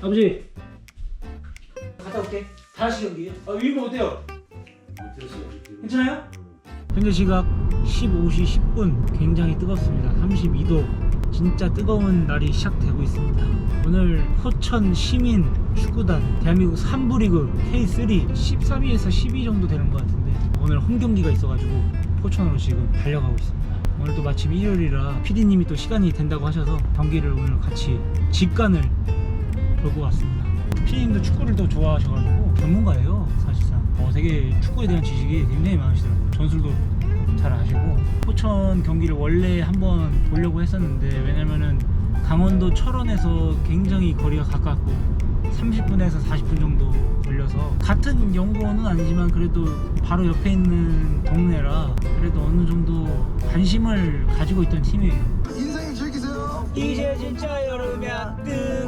아버지. 갔다 올게. 5시 경기. 아 위로 어때요? 괜찮아요? 현재 시각 15시 10분. 굉장히 뜨겁습니다. 32도. 진짜 뜨거운 날이 시작되고 있습니다. 오늘 포천 시민 축구단 대한민국 3부 리그 K3 13위에서 12위 정도 되는 것 같은데 오늘 홈 경기가 있어가지고 포천으로 지금 달려가고 있습니다. 오늘도 마침 일요일이라 PD님이 또 시간이 된다고 하셔서 경기를 오늘 같이 직관을 돌고 왔습니다. PD님도 축구를 또 좋아하셔가지고 전문가예요 사실상. 어, 되게 축구에 대한 지식이 굉장히 많으시더라고요. 전술도 잘 아시고. 포천 경기를 원래 한번 보려고 했었는데 왜냐면은 강원도 철원에서 굉장히 거리가 가깝고 30분에서 40분 정도 걸려서 같은 연구원은 아니지만 그래도 바로 옆에 있는 동네라 그래도 어느 정도 관심을 가지고 있던 팀이에요. 인생 즐기세요. 이제 진짜 여름이야. 내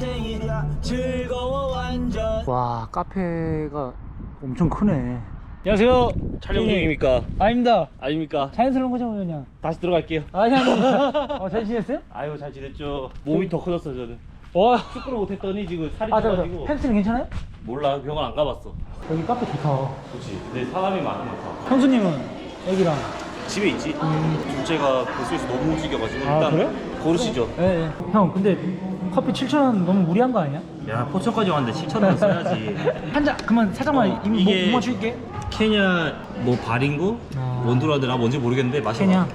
생일이야 즐거워 완전 와 카페가 엄청 크네 안녕하세요 촬영 중입니까? 아닙니다 아닙니까? 자연스러운 거죠 그냥 다시 들어갈게요. 아니 아니 어, 잘 지냈어요? 아유 잘 지냈죠. 몸이 더 커졌어 저는. 와 축구를 못했더니 지금 살이 아, 쪄가지고 펜스는 괜찮아요? 몰라 병원 안 가봤어. 여기 카페 좋다 그렇지. 근데 사람이 것 같아. 형수님은 애기랑 집에 있지. 둘째가 뱃속에서 너무 움직여가지고 아, 일단 그래? 고르시죠. 예, 예. 형 근데 커피 7,000원 너무 무리한 거 아니야? 야 포천까지 왔는데 7천 원 써야지. 한 잔 그만 살짝만 어, 이거 이게- 못 맞출게 케냐 뭐 바링고 아. 원두라드 나 뭔지 모르겠는데 마셔. 케냐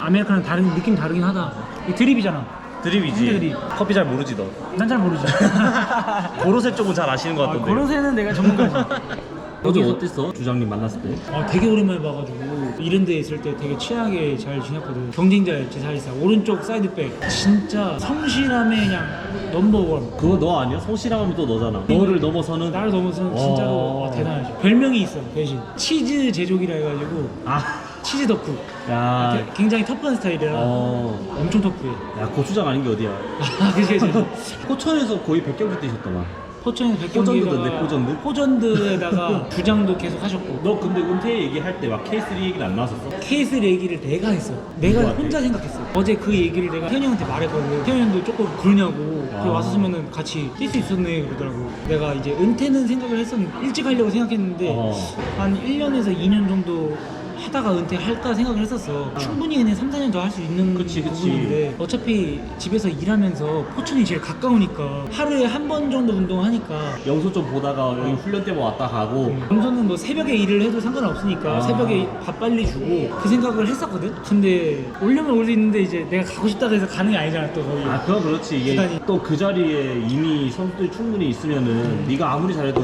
아메리카노 다른 느낌 다르긴 하다 이 드립이잖아 드립이지. 드립. 커피 잘 모르지 너. 난 잘 모르지 고로세 쪽은 잘 아시는 것 아, 같던데. 고로세는 내가 전문가지 어제 여기서- 어땠어? 주장님 만났을 때? 아, 되게 오랜만에 봐가지고 이런 데 있을 때 되게 친하게 잘 지냈거든 경쟁자였지 사실상. 오른쪽 사이드백. 진짜 성실함의 그냥 넘버원. 그거 너 아니야? 성실함하면 또 너잖아. 너를 넘어서는 나를 넘어서는 진짜로 와. 와, 대단하죠. 별명이 있어 대신. 치즈 제조기라 해가지고 아, 치즈 덕후. 야, 게- 굉장히 터프한 스타일이라 어, 엄청 터프해. 야 고추장 아닌 게 어디야? 아 그치 그치 포천에서 거의 100경기 뛰셨더만. 포천에서 포전드던데, 백경기에다가 포전드? 포전드에다가 주장도 계속 하셨고 너 근데 은퇴 얘기할 때 막 K3 얘기는 안 나왔었어? 케이스 얘기를 내가 했어. 내가 누구한테? 혼자 생각했어. 어제 그 얘기를 내가 태현이 형한테 말했거든. 태현이 형도 조금 그러냐고. 아. 그 왔었으면은 같이 뛸 수 있었네 그러더라고. 내가 이제 은퇴는 생각을 했었는데 일찍 하려고 생각했는데 어. 한 1년에서 2년 정도 하다가 은퇴할까 생각을 했었어. 충분히 그냥 3, 4년 더 할 수 있는 그치, 그치. 부분인데 어차피 집에서 일하면서 포천이 제일 가까우니까 하루에 한 번 정도 운동하니까 영수 좀 보다가 여기 훈련 때만 왔다 가고. 검소는 뭐 새벽에 일을 해도 상관 없으니까 아. 새벽에 밥 빨리 주고 그 생각을 했었거든? 근데 올려면 올 수 있는데 이제 내가 가고 싶다고 해서 가는 게 아니잖아 또 거기. 아 그건 그렇지. 이게 시간이. 또 그 자리에 이미 선수들이 충분히 있으면은 네가 아무리 잘해도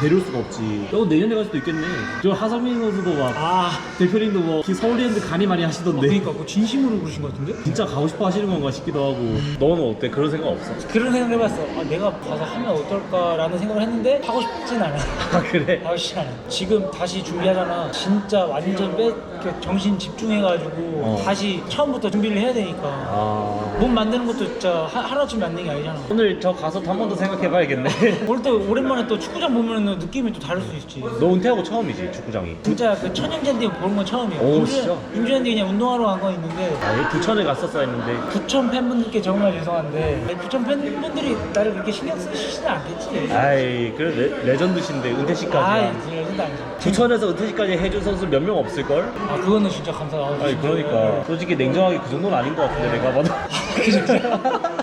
데려올 수가 없지. 너 내년에 갈 수도 있겠네. 저 하성민 선수도 막 아 대표님도 뭐 서울랜드 간이 많이 하시던데. 그러니까 뭐 진심으로 그러신 것 같은데? 진짜 가고 싶어 하시는 건가 싶기도 하고. 너는 어때? 그런 생각 없어? 그런 생각을 해봤어. 아, 내가 가서 하면 어떨까라는 생각을 했는데 하고 싶진 않아. 아 그래? 하고 싶진 않아. 지금 다시 준비하잖아. 진짜 완전 빼 이렇게 정신 집중해가지고 어. 다시 처음부터 준비를 해야 되니까. 아. 몸 만드는 것도 진짜 하, 하루아침에 만드는 게 아니잖아. 오늘 저 가서 한 번 더 생각해봐야겠네. 또 오랜만에 또 축구장 보면 느낌이 또 다를 수 있지. 너 은퇴하고 처음이지 축구장이? 진짜 그 천연잔디 보 는건 처음이에요. 오, 진짜? 임주잔디 그냥 운동하러 간거 있는데 아 부천에 갔었어 했는데 부천 팬분들께 정말 죄송한데 아니, 부천 팬분들이 나를 그렇게 신경 쓰시지는 않겠지. 아이 그래 레, 레전드신데 은퇴식까지 진짜 아니지. 부천에서 은퇴식까지 해준 선수 몇 명 없을걸? 아 그거는 진짜 감사하고. 아니 그러니까 솔직히 냉정하게 그 정도는 아닌 것 같은데 내가 봐도 그죠.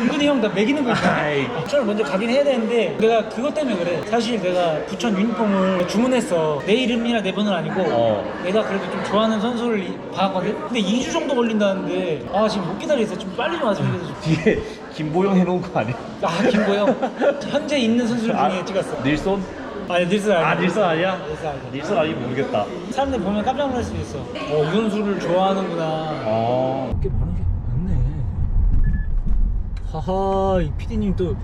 은근히 형 나 매기는 거 있잖아. 아이. 부천을 먼저 가긴 해야 되는데 내가 그것 때문에 그래. 사실 내가 부천 유니폼을 주문했어. 내 이름이나 내 번호는 아니고 어. 내가 그래도 좀 좋아하는 선수를 이- 봐왔거든. 근데 2주 정도 걸린다는데 아 지금 못 기다리겠어. 좀 빨리 좀 와서 그래서 좀. 뒤에 김보영 해놓은 거 아니야? 아 김보영 현재 있는 선수들 중에 찍었어. 닐손? 아니 닐슨 아니야. 아 닐손 아니야? 닐슨 아니야. 닐손 아니면 모르겠다 사람들 보면 깜짝 놀랄 수도 있어. 어, 이 선수를 좋아하는구나. 아꽤 많은 게 많네. 하하, 이 PD님 또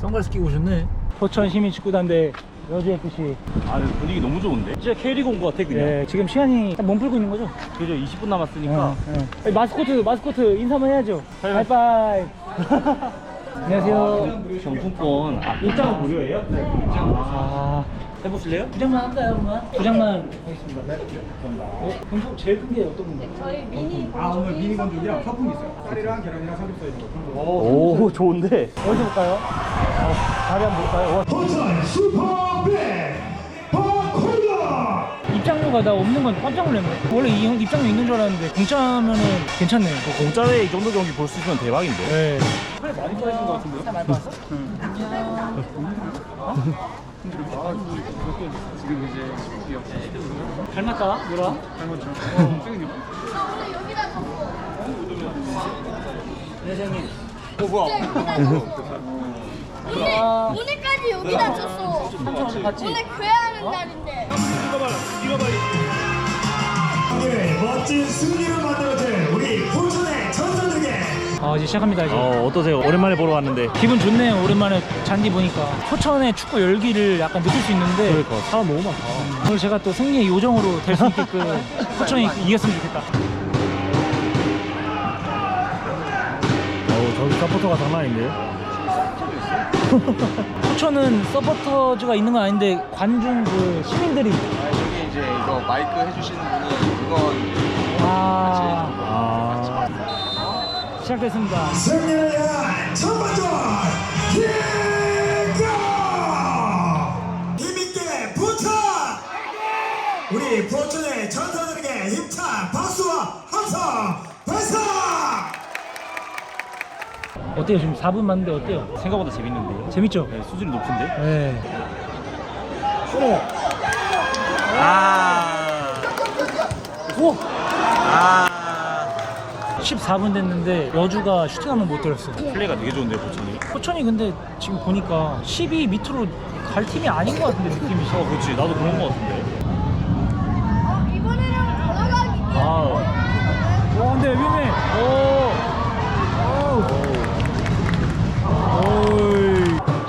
선글라스 끼고 오셨네. 포천 시민축구단대 여주 FC. 아 분위기 너무 좋은데? 진짜 K리그 온 거 같아 그냥 네, 지금 시간이 딱 몸풀고 있는 거죠? 그죠 20분 남았으니까 네, 네. 마스코트, 마스코트 인사 한번 해야죠. 하이파이. 안녕하세요. 경품권 아, 입장은 무료예요? 아, 해보실래요? 두 장만 할까요, 그러면? 두 장만 하겠습니다. 네. 어, 그럼 제일 큰 게 어떤 건가요? 저희 미니 아 오늘 미니 건조기랑 서풍이 있어요. 쌀이랑 계란이랑 삼겹살 있는 거. 오 좋은데 어디서 볼까요? 어, 다리 한번 볼까요? 와, 포천 슈퍼백 바콜라 입장료가 나 없는 건 깜짝 놀랐네. 원래 이 형 입장료 있는 줄 알았는데 공짜면은 괜찮네요. 공짜에 이 정도 경기 볼 수 있으면 대박인데 네. 살이 많이 빠진 것 같은데요? 살 많이 봤어? 지금 이제 기억. 닮았다, 뭐라? 닮았죠. 찍은 네, 선생님. 어 뭐야? 오늘 오늘까지 여기다 줬어. 삼촌 봤지? 오늘 교회하는 날인데. 오늘 멋진 승리를 만들어줄 우리 포천의 아, 이제 시작합니다, 이제. 어 어떠세요 오랜만에 보러 왔는데 기분 좋네요, 오랜만에 잔디 보니까. 포천의 축구 열기를 약간 느낄 수 있는데. 그러니까 사람 너무 많다 오늘 제가 또 승리의 요정으로 될 수 있게끔 포천이 이겼으면 좋겠다. 어우 저기 서포터가 장난 아닌데요? 포천은 서포터즈가 있는 건 아닌데 관중 그 시민들이 여기 이제 이거 마이크 해주시는 분이 이건 아아 시작됐습니다. 승리를 위한 전반전 킥オ힘있게 포천 우리 포천의 전설에게 힘찬 박수와 함성 발사 어때요 지금 4분 맞는데 어때요? 생각보다 재밌는데요? 재밌죠? 네, 수준이 높은데? 네. 아 오! 아 14분 됐는데 여주가 슈팅 한 번 못 들었어요. 플레이가 되게 좋은데 포천이 포천이 근데 지금 보니까 12 밑으로 갈 팀이 아닌 것 같은데 느낌이. 어 그렇지 나도 그런 거 같은데 어, 이번에는 걸어가기. 아와 근데 위험해. 오. 오.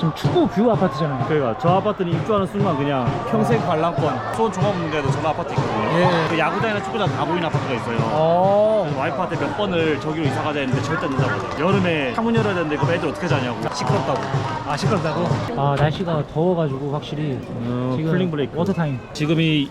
지금 축구 뷰 아파트잖아요. 그러니까 저 아파트는 입주하는 순간 그냥 평생 관람권 수원 종합운동장에도 전 아파트 있거든요 예. 그 야구장이나 축구장 다 보이는 아파트가 있어요 어. 와이프한테 몇 번을 저기로 이사 가자 했는데 절대 안 된다고 여름에 창문 열어야 되는데 그럼 애들 어떻게 자냐고 시끄럽다고 아 시끄럽다고? 아 날씨가 더워가지고 확실히 어, 지금 쿨링 브레이크 워터 타임. 지금이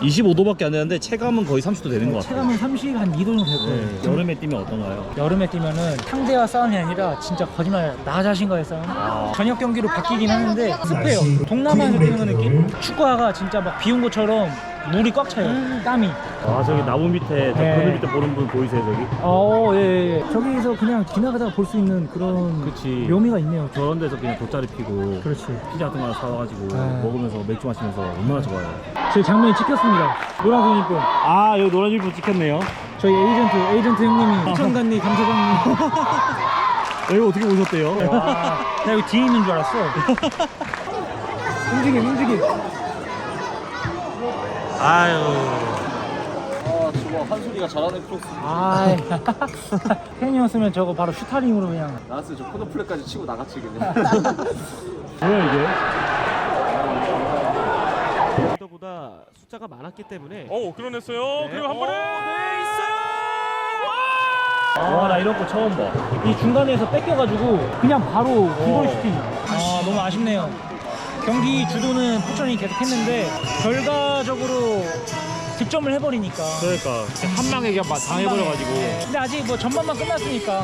25도밖에 안 되는데 체감은 거의 30도 되는 것 같아요 체감은 30, 한 2도 정도 될 거예요. 네, 여름에 뛰면 어떤가요? 여름에 뛰면은 상대와 싸움이 아니라 진짜 거짓말 나 자신과의 싸움 아. 저녁 경기로 바뀌긴 하는데 습해요 동남아에서 뛰는 그 느낌? 축구화가 진짜 막비온 것처럼 물이 꽉 차요. 땀이. 아 저기 나무 밑에 저 네. 그늘 밑에 보는 분 보이세요 저기? 어 예 예, 예. 저기서 그냥 지나가다가 볼 수 있는 그런 그치. 묘미가 있네요. 저런 데서 그냥 돗자리 피고 그렇지. 피자 같은 거 하나 사와가지고 네. 먹으면서 맥주 마시면서 얼마나 좋아요. 제 장면이 찍혔습니다. 노란색 입고 아 여기 노란 줄도 찍혔네요. 저희 에이전트 에이전트 형님이 시청관리 감사장님. 여기 어떻게 오셨대요? 와, 나 여기 뒤에 있는 줄 알았어. 움직임 움직임 아유. 아 저거 한소리가 잘하는 크로스. 아이. 팬이었으면 저거 바로 슈타링으로 그냥. 나왔어요. 저 코너플레까지 치고 나갔지 그냥. 뭐야 이게? 보다 숫자가 많았기 때문에. 오 그러냈어요. 그리고 한 번에. 와. 나 이런 거 처음 봐. 이 중간에서 뺏겨가지고 그냥 바로 비거리 슈팅. 아 너무 아쉽네요 경기 주도는 포천이 계속 했는데 결과적으로 득점을 해버리니까 그러니까 한 방에 그냥 막 당해버려가지고 근데 아직 뭐 전반만 끝났으니까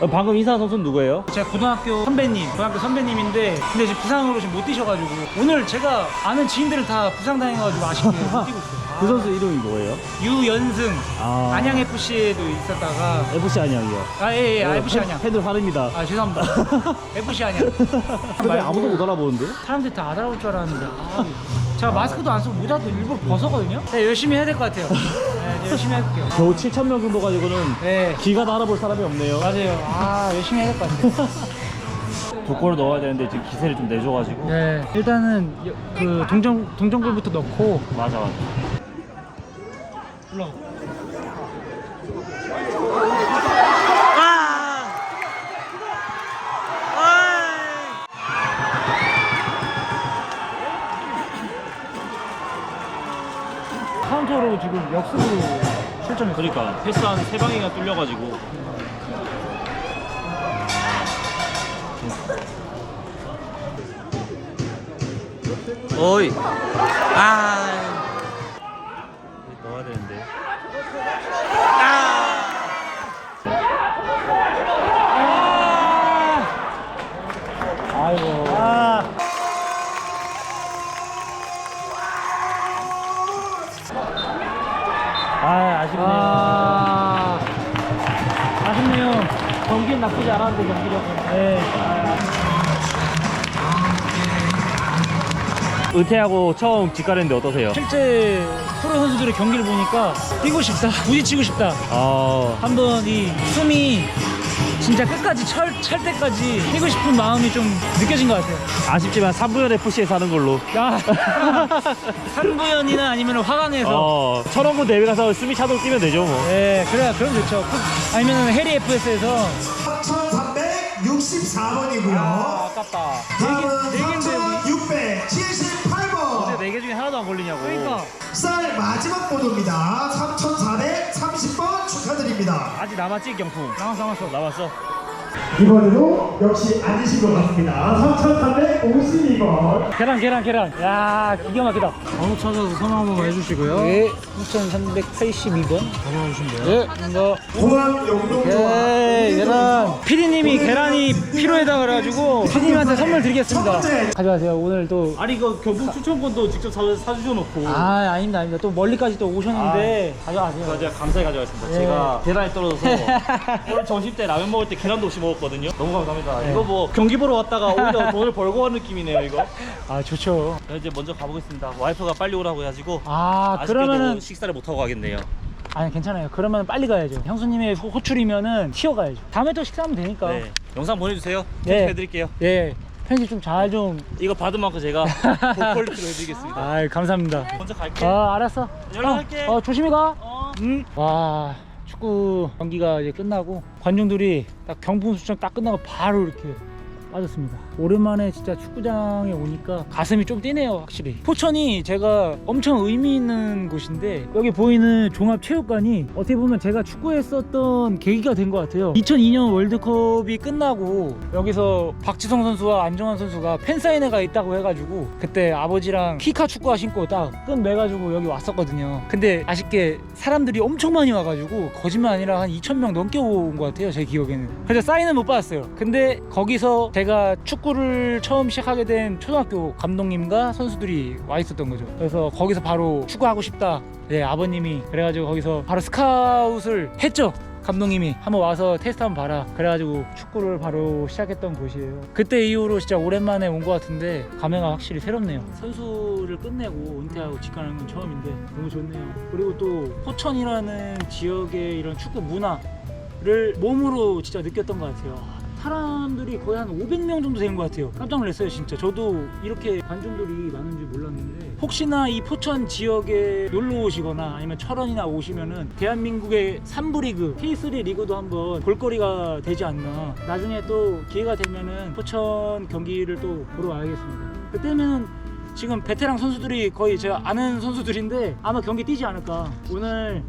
어, 방금 인사 선수는 누구예요? 제가 고등학교 선배님, 고등학교 선배님인데 근데 지금 부상으로 지금 못 뛰셔가지고 오늘 제가 아는 지인들은 다 부상 당해가지고 아쉽게 못 뛰고 있어요. 그 선수 이름이 뭐예요? 유연승. 아. 안양 FC에도 있었다가. FC 안양이요? 아예예 예, FC 안양. 팬들 화릅니다. 아 죄송합니다. FC 안양. 근데 아무도 못 알아보는데? 사람들이 다 알아볼 줄 알았는데. 아, 제가 마스크도 안 쓰고 모자도 일부러 벗었거든요? 네 열심히 해야 될 것 같아요. 네 이제 열심히 해볼게요. 겨우 7천 명 정도 가지고는 네. 기가 다 알아볼 사람이 없네요. 맞아요. 아 열심히 해야 될 것 같아요. 두 골을 넣어야 되는데 지금 기세를 좀 내줘가지고. 네 일단은 여- 그 동전 동전골부터 넣고. 맞아 맞아 올라가. 아. 아. 카운터로 지금 역습으로 실전. 그러니까 패스한 세 방이가 뚫려가지고. 어이. 아. 아, 아쉽네요. 아... 쉽네요 경기는 나쁘지 않았는데, 경기력은. 네. 은퇴하고 처음 직관했는데 어떠세요? 실제 프로 선수들의 경기를 보니까 뛰고 싶다, 부딪히고 싶다. 아. 한번 이 숨이 진짜 끝까지 찰, 찰 때까지 뛰고 싶은 마음이 좀 느껴진 것 같아요. 아쉽지만 3부연 FC에서 하는 걸로. 야, 산부연이나 아니면 화강에서. 어, 천원군 대회 가서 숨이 차도록 뛰면 되죠, 뭐. 네, 그래야 그럼 좋죠. 아니면 해리 FS에서 3364번이고요. 아깝다. 다음은 네 개- 네 개인데, 3678 번. 4개 중에 하나도 안 걸리냐고. 그러니까 쌀 마지막 보도입니다. 3430번 축하드립니다. 아직 남았지, 경품? 남았어, 남았어. 남았어. 이번에도 역시 앉으신 것 같습니다. 3352번. 계란, 계란, 계란. 야, 기가 막히다. 번호 찾아서 선호 한번 해주시고요. 네, 6382번. 전화 주시면 돼요. 네, 이거. 공항 용동조합. 네, 계란. 피디님이 계란이 필요하다 그래가지고 피디님한테 선물 드리겠습니다. 가져가세요. 오늘 또. 아니, 이거 경품 추천권도 직접 사, 사주셔놓고. 아, 아닙니다, 아닙니다. 또 멀리까지 또 오셨는데 가져가세요. 제가 감사히 가져가겠습니다. 예. 제가 계란이 떨어져서 오늘 점심 때 라면 먹을 때 계란도 없이 먹었거든요. 너무 감사합니다. 예. 이거 뭐 경기 보러 왔다가 오히려 돈을 벌고 간 느낌이네요, 이거. 아, 좋죠. 저 이제 먼저 가보겠습니다. 와이프가 빨리 오라고 해가지고. 아, 아쉽게도 그러면은 식사를 못 하고 가겠네요. 아니 괜찮아요. 그러면 빨리 가야죠. 형수님의 호- 호출이면은 튀어가야죠. 다음에 또 식사하면 되니까. 네. 영상 보내주세요. 네. 해드릴게요. 예. 편집 좀 잘 좀. 이거 받은 만큼 제가 고퀄리티로 해드리겠습니다. 아, 감사합니다. 먼저 갈게. 아, 알았어. 연락할게. 어, 어, 조심히 가. 어. 응. 와, 축구 경기가 이제 끝나고 관중들이 딱 경품 수청 딱 끝나고 바로 이렇게 빠졌습니다. 오랜만에 진짜 축구장에 오니까 가슴이 좀 뛰네요, 확실히. 포천이 제가 엄청 의미 있는 곳인데 여기 보이는 종합체육관이 어떻게 보면 제가 축구했었던 계기가 된 것 같아요. 2002년 월드컵이 끝나고 여기서 박지성 선수와 안정환 선수가 팬사인회가 있다고 해가지고 그때 아버지랑 키카 축구화 신고 딱끈 매가지고 여기 왔었거든요. 근데 아쉽게 사람들이 엄청 많이 와가지고 거짓말 아니라 한 2,000명 넘게 온 것 같아요, 제 기억에는. 그래서 사인은 못 받았어요. 근데 거기서 제가 축구를 처음 시작하게 된 초등학교 감독님과 선수들이 와 있었던 거죠. 그래서 거기서 바로 축구하고 싶다. 네, 아버님이 그래가지고 거기서 바로 스카웃을 했죠. 감독님이 한번 와서 테스트 한번 봐라 그래가지고 축구를 바로 시작했던 곳이에요 그때 이후로 진짜 오랜만에 온 것 같은데 감회가 확실히 새롭네요 선수를 끝내고 은퇴하고 직관하는 건 처음인데 너무 좋네요 그리고 또 포천이라는 지역의 이런 축구 문화를 몸으로 진짜 느꼈던 것 같아요 사람들이 거의 한 500명 정도 되는 것 같아요. 깜짝 놀랐어요 진짜. 저도 이렇게 관중들이 많은 줄 몰랐는데. 혹시나 이 포천 지역에 놀러 오시거나 아니면 철원이나 오시면은 대한민국의 3부 리그 K3 리그도 한번 볼거리가 되지 않나. 나중에 또 기회가 되면은 포천 경기를 또 보러 와야겠습니다. 그때는 지금 베테랑 선수들이 거의 제가 아는 선수들인데 아마 경기 뛰지 않을까. 오늘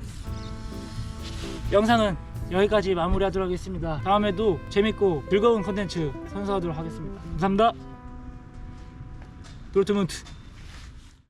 영상은 여기까지 마무리하도록 하겠습니다. 다음에도 재밌고 즐거운 컨텐츠 선사하도록 하겠습니다. 감사합니다. 도르트문트